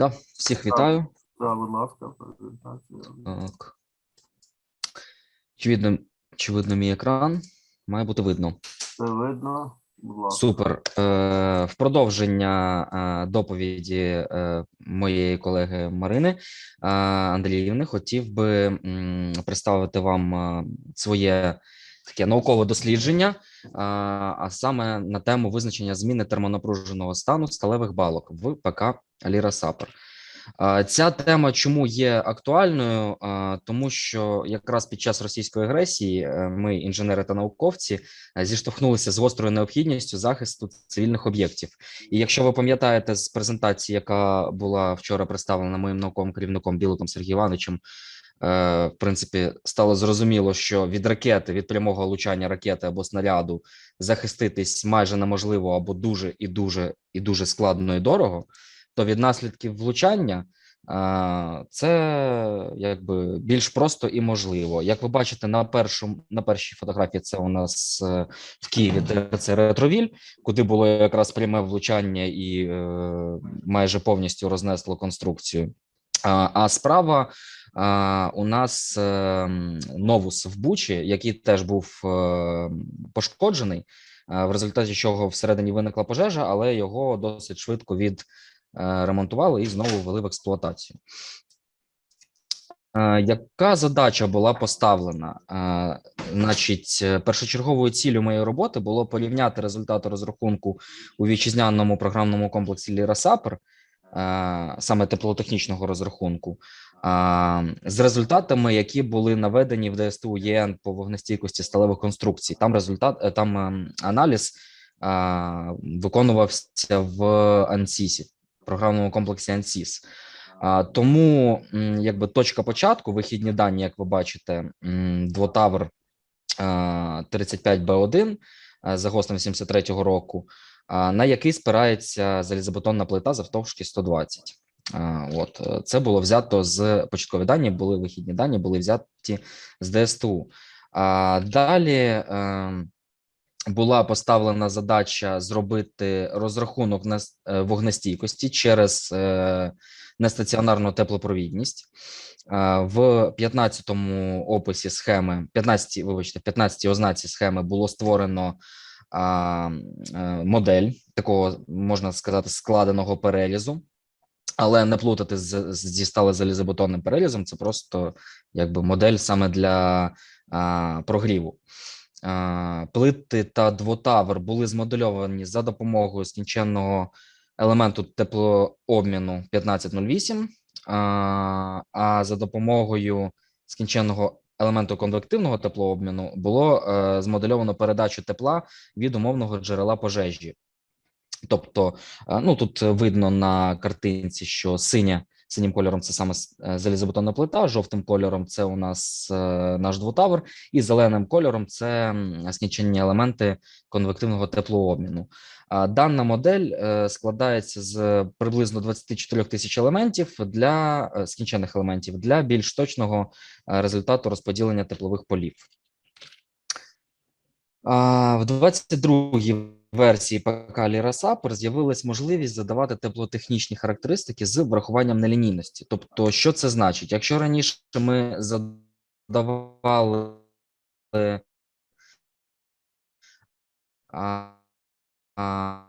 Да, всіх вітаю. Так, будь ласка, презентація. Так. Чи видно, чи видно мій екран? Має бути видно. Все видно, будь ласка. Супер. Е, в продовження е, доповіді е, моєї колеги Марини е, Андріївни хотів би представити вам своє таке наукове дослідження, а саме на тему визначення зміни термонапруженого стану сталевих балок в ПК Аліра Сапер. Ця тема чому є актуальною? Тому що якраз під час російської агресії е, ми, інженери та науковці, е, зіштовхнулися з гострою необхідністю захисту цивільних об'єктів. І якщо ви пам'ятаєте з презентації, яка була вчора представлена моїм науковим керівником Біликом Сергієм Івановичем, в принципі, стало зрозуміло, що від ракети, від прямого влучання ракети або снаряду захиститись майже неможливо або дуже і дуже і дуже складно і дорого, то від наслідків влучання. а, Це якби більш просто і можливо. Як ви бачите, на першому на першій фотографії, це у нас е, в Києві, де це ретровіль, куди було якраз пряме влучання і е, майже повністю рознесло конструкцію. А, справа у нас е, новус в Бучі, який теж був е, пошкоджений, е, в результаті чого всередині виникла пожежа, але його досить швидко від е, і знову ввели в експлуатацію. Яка задача була поставлена? Значить, першочерговою ціллю моєї роботи було порівняти результати розрахунку у вітчизняному програмному комплексі Ліра Сапер, е, саме теплотехнічного розрахунку, з результатами, які були наведені в ДСТУ ЄН по вогнестійкості сталевих конструкцій. Там результат, е, там ем, аналіз виконувався в ANSYS, програмному комплексі ANSYS. А, тому якби точка початку, вихідні дані, як ви бачите, двотавр а, 35Б1 за ГОСТом 73-го року, на який спирається залізобетонна плита завтовшки 120. От е, це було взято з початкові дані, були вихідні дані, були взяті з ДСТУ. Далі е, була поставлена задача зробити розрахунок е, вогнестійкості через е, нестаціонарну теплопровідність. В 15-му описі схеми, 15, вибачте, 15 ознаці схеми було створено а, е, модель такого, можна сказати, складеного перелізу але не плутати з, зі сталезалізобетонним перелізом. Це просто якби модель саме для а, прогріву. А, плити та двотавр були змодельовані за допомогою скінченного елементу теплообміну 1508, а, а за допомогою скінченного елементу конвективного теплообміну було е, змодельовано передачу тепла від умовного джерела пожежі. Тобто, е, ну тут видно на картинці, що синя синім кольором це саме е, залізобетонна плита, жовтим кольором це у нас е, наш двотавр, і зеленим кольором це м, скінченні елементи конвективного теплообміну. Дана модель е, складається з приблизно 24 тисяч елементів для скінчених елементів для більш точного результату розподілення теплових полів. В 22-й версії ПК Лірасапер з'явилась можливість задавати теплотехнічні характеристики з врахуванням нелінійності. Тобто, що це значить? Якщо раніше ми задавали а, а,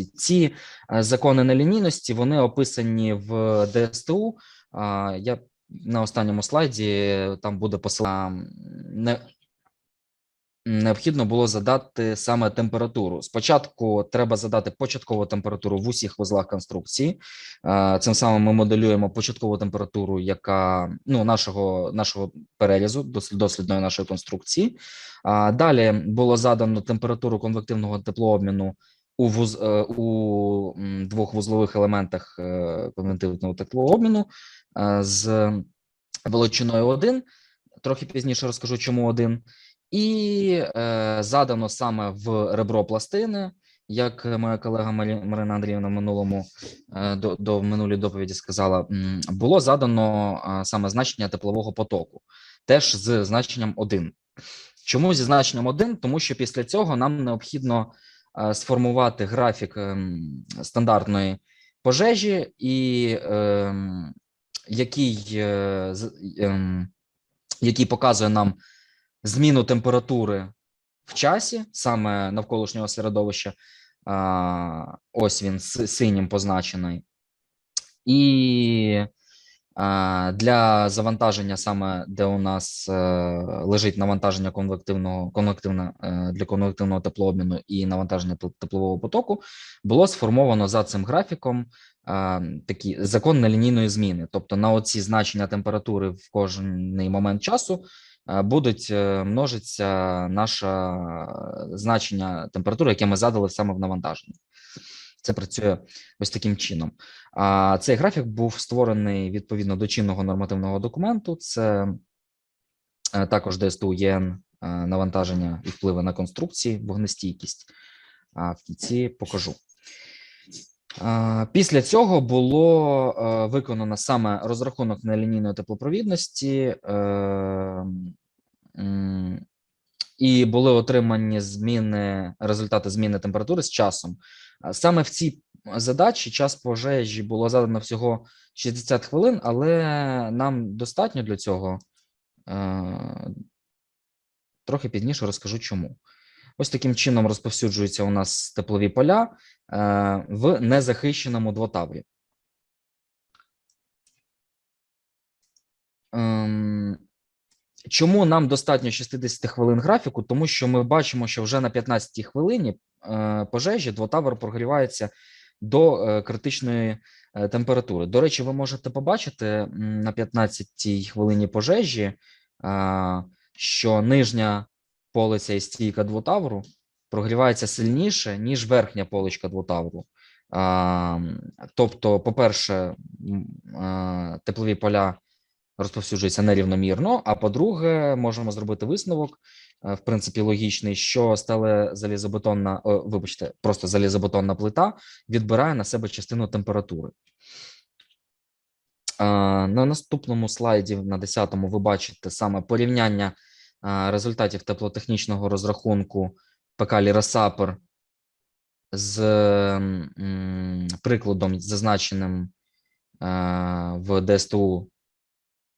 ам, ці- е, закони нелінійності вони описані в ДСТУ. Я на останньому слайді там буде посилання. Не, необхідно було задати саме температуру. Спочатку треба задати початкову температуру в усіх вузлах конструкції. Е, Цим самим ми моделюємо початкову температуру, яка ну нашого нашого перелізу, дослідної нашої конструкції. Далі було задано температуру конвективного теплообміну у вуз е, у двох вузлових елементах е, конвективного теплообміну е, з величиною 1. Трохи пізніше розкажу, чому один. і задано саме в ребро пластини, як моя колега Марина Андріївна в минулому до, до минулій доповіді сказала, було задано саме значення теплового потоку, теж з значенням 1. Чому зі значенням 1? Тому що після цього нам необхідно сформувати графік ем, стандартної пожежі, і ем, який, е, ем, який показує нам зміну температури в часі, саме навколишнього середовища. Ось він синім позначений. І для завантаження, саме де у нас е, лежить навантаження конвективного конвективне е, для конвективного теплообміну і навантаження теплового потоку, було сформовано за цим графіком такі закон нелінійної зміни. Тобто на оці значення температури в кожний момент часу е, будуть множиться наше значення температури, яке ми задали саме в навантаженні. Це працює ось таким чином. А цей графік був створений відповідно до чинного нормативного документу. Це е, також ДСТУ ЄН е, навантаження і впливи на конструкції, вогнестійкість. А в кінці покажу. Після цього було е, виконано саме розрахунок нелінійної теплопровідності, і були отримані зміни, результати зміни температури з часом. Саме в цій задачі час пожежі було задано всього 60 хвилин, але нам достатньо для цього. Е, Трохи пізніше розкажу чому. Ось таким чином розповсюджуються у нас теплові поля е, в незахищеному двотаврі. Ем, Чому нам достатньо 60 хвилин графіку? Тому що ми бачимо, що вже на 15-й хвилині е, пожежі двотавр прогрівається до е, критичної е, температури. До речі, ви можете побачити на 15-й хвилині пожежі, е, що нижня полиця і стійка двотавру прогрівається сильніше, ніж верхня поличка двотавру. Тобто, по-перше, теплові поля розповсюджуються нерівномірно. А по-друге, можемо зробити висновок, е, в принципі, логічний, що стале залізобетонна, о, вибачте, просто залізобетонна плита відбирає на себе частину температури. На наступному слайді, на 10-му, ви бачите саме порівняння результатів теплотехнічного розрахунку ПК Лірасапер з прикладом, зазначеним е, в ДСТУ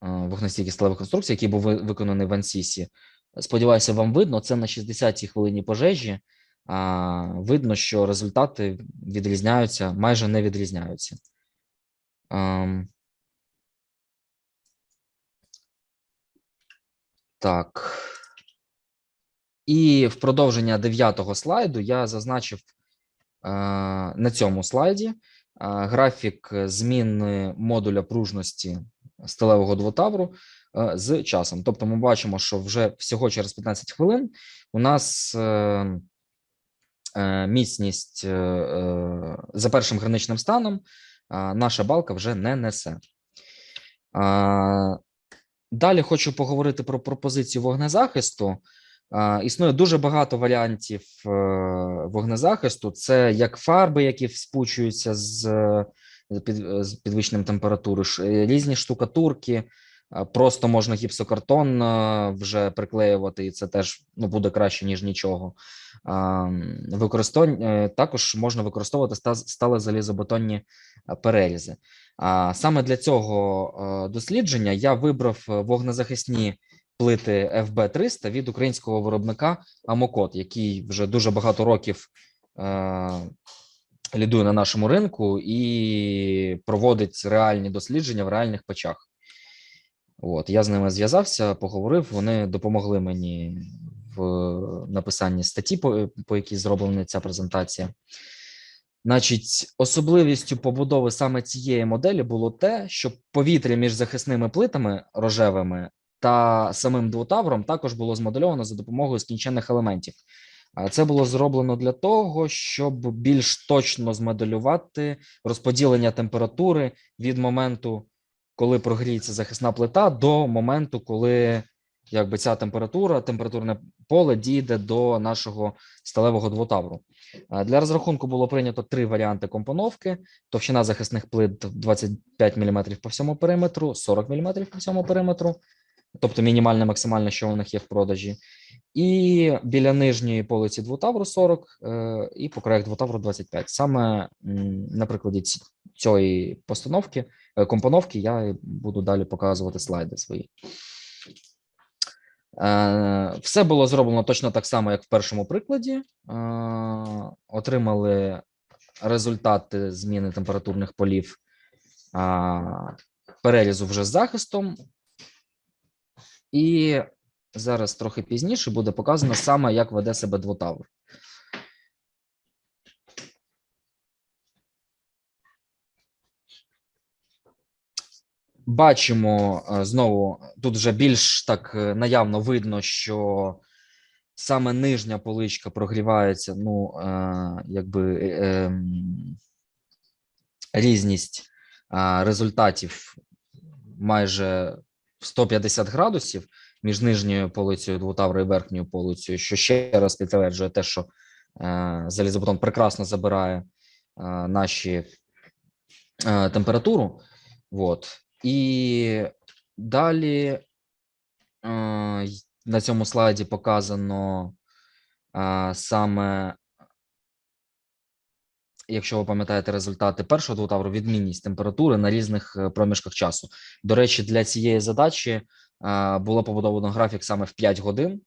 вогнестійких сталевих конструкцій, який був виконаний в Ансісі. Сподіваюся, вам видно. Це на 60-й хвилині пожежі. Видно, що результати відрізняються, майже не відрізняються. Так. І в продовження дев'ятого слайду я зазначив на цьому слайді графік зміни модуля пружності сталевого двотавру е, з часом. Тобто, ми бачимо, що вже всього через 15 хвилин у нас е, е, міцність за першим граничним станом наша балка вже не несе. Далі хочу поговорити про пропозицію вогнезахисту. Існує дуже багато варіантів вогнезахисту. Це як фарби, які спучуються з, з під- з підвищенням температури, е, різні штукатурки. Просто можна гіпсокартон е, вже приклеювати, і це теж ну, буде краще, ніж нічого. Використовань- е, Також можна використовувати ста- стале залізобетонні перерізи. Саме для цього дослідження я вибрав вогнезахисні плити FB300 від українського виробника Амокот, який вже дуже багато років лідує на нашому ринку і проводить реальні дослідження в реальних печах. От я з ними зв'язався, поговорив. Вони допомогли мені в написанні статті, по, по якій зроблена ця презентація. Значить, особливістю побудови саме цієї моделі було те, що повітря між захисними плитами рожевими та самим двотавром також було змодельовано за допомогою скінчених елементів. Це було зроблено для того, щоб більш точно змоделювати розподілення температури від моменту, коли прогріється захисна плита, до моменту, коли якби ця температура, температурне поле дійде до нашого сталевого двотавру. Для розрахунку було прийнято три варіанти компоновки: товщина захисних плит 25 мм по всьому периметру, 40 мм по всьому периметру, тобто мінімальне, максимальне, що у них є в продажі. І біля нижньої полиці двотавру 40 е, і по краях двотавру 25. Саме на прикладі цієї постановки, е, компоновки я буду далі показувати слайди свої. Е, Все було зроблено точно так само, як в першому прикладі. Отримали результати зміни температурних полів а, перерізу вже з захистом. І зараз трохи пізніше буде показано саме, як веде себе двотавр. Бачимо е, знову тут вже більш так е, наявно видно, що саме нижня поличка прогрівається. Ну, е, якби ем, різність результатів майже в 150 градусів між нижньою полицею двотаврою і верхньою полицею, що ще раз підтверджує те, що е, залізобетон прекрасно забирає е, наші е, температуру. Вот. І далі е, на цьому слайді показано е, саме якщо ви пам'ятаєте результати першого двотавру, відмінність температури на різних е, проміжках часу. До речі, для цієї задачі е, було побудовано графік саме в 5 годин.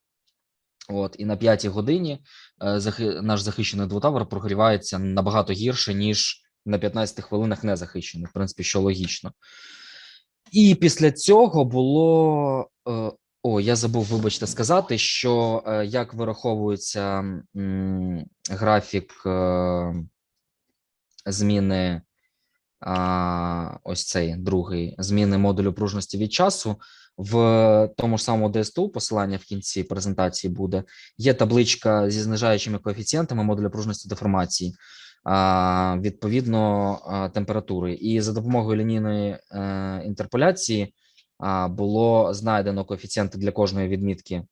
От, і на п'ятій годині е, захи- наш захищений двотавр прогрівається набагато гірше, ніж на 15 хвилинах незахищений, в принципі, що логічно. І після цього було. О, я забув, вибачте, сказати, що як вираховується графік зміни, а, ось цей другий, зміни модулю пружності від часу. В тому ж самому ДСТУ, посилання в кінці презентації буде, є табличка зі знижаючими коефіцієнтами модуля пружності деформації, відповідно температури. І за допомогою лінійної е, інтерполяції було знайдено коефіцієнти для кожної відмітки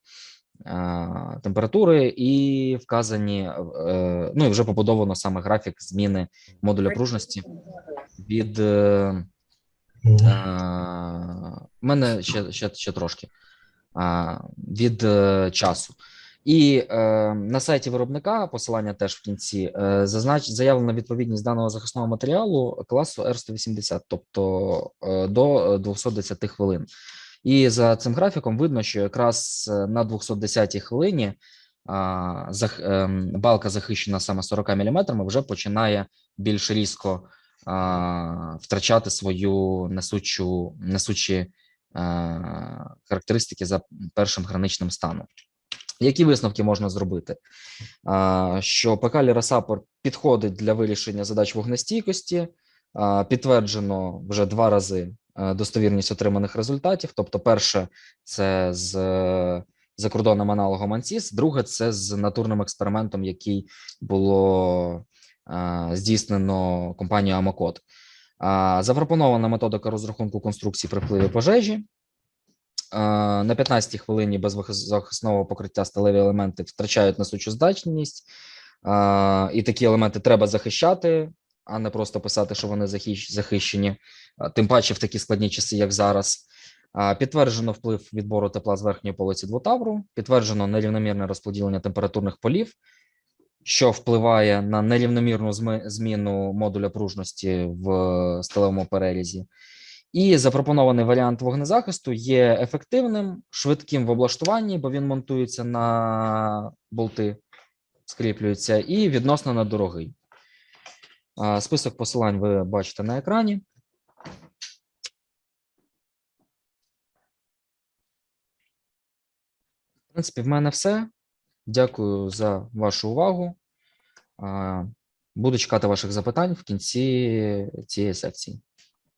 температури і вказані, е, ну і вже побудовано саме графік зміни модуля пружності від. е, мене ще, ще, ще трошки від е, часу. І е, на сайті виробника посилання теж в кінці е, зазнач заявлена відповідність даного захисного матеріалу класу R180, тобто е, до 210 хвилин. І за цим графіком видно, що якраз е, на 210 хвилині ем, балка захищена саме 40 мм, вже починає більш різко втрачати свою несучу несучі а, характеристики за першим граничним станом. Які висновки можна зробити? Що ПК Лірасапор підходить для вирішення задач вогнестійкості, підтверджено вже два рази е, достовірність отриманих результатів. Тобто, перше це з е, закордонним аналогом ANSYS, друге це з натурним експериментом, який було е, здійснено компанією Амокод. Запропонована методика розрахунку конструкції при впливі пожежі. Е, На 15-й хвилині без захисного покриття сталеві елементи втрачають несучу здатність, Е, і такі елементи треба захищати, а не просто писати, що вони захищ- захищені. Тим паче в такі складні часи, як зараз. Підтверджено вплив відбору тепла з верхньої полиці двотавру, підтверджено нерівномірне розподілення температурних полів, що впливає на нерівномірну зміну модуля пружності в сталевому перерізі. І запропонований варіант вогнезахисту є ефективним, швидким в облаштуванні, бо він монтується на болти, скріплюється, і відносно недорогий. Список посилань ви бачите на екрані. В принципі, в мене все. Дякую за вашу увагу. Буду чекати ваших запитань в кінці цієї секції.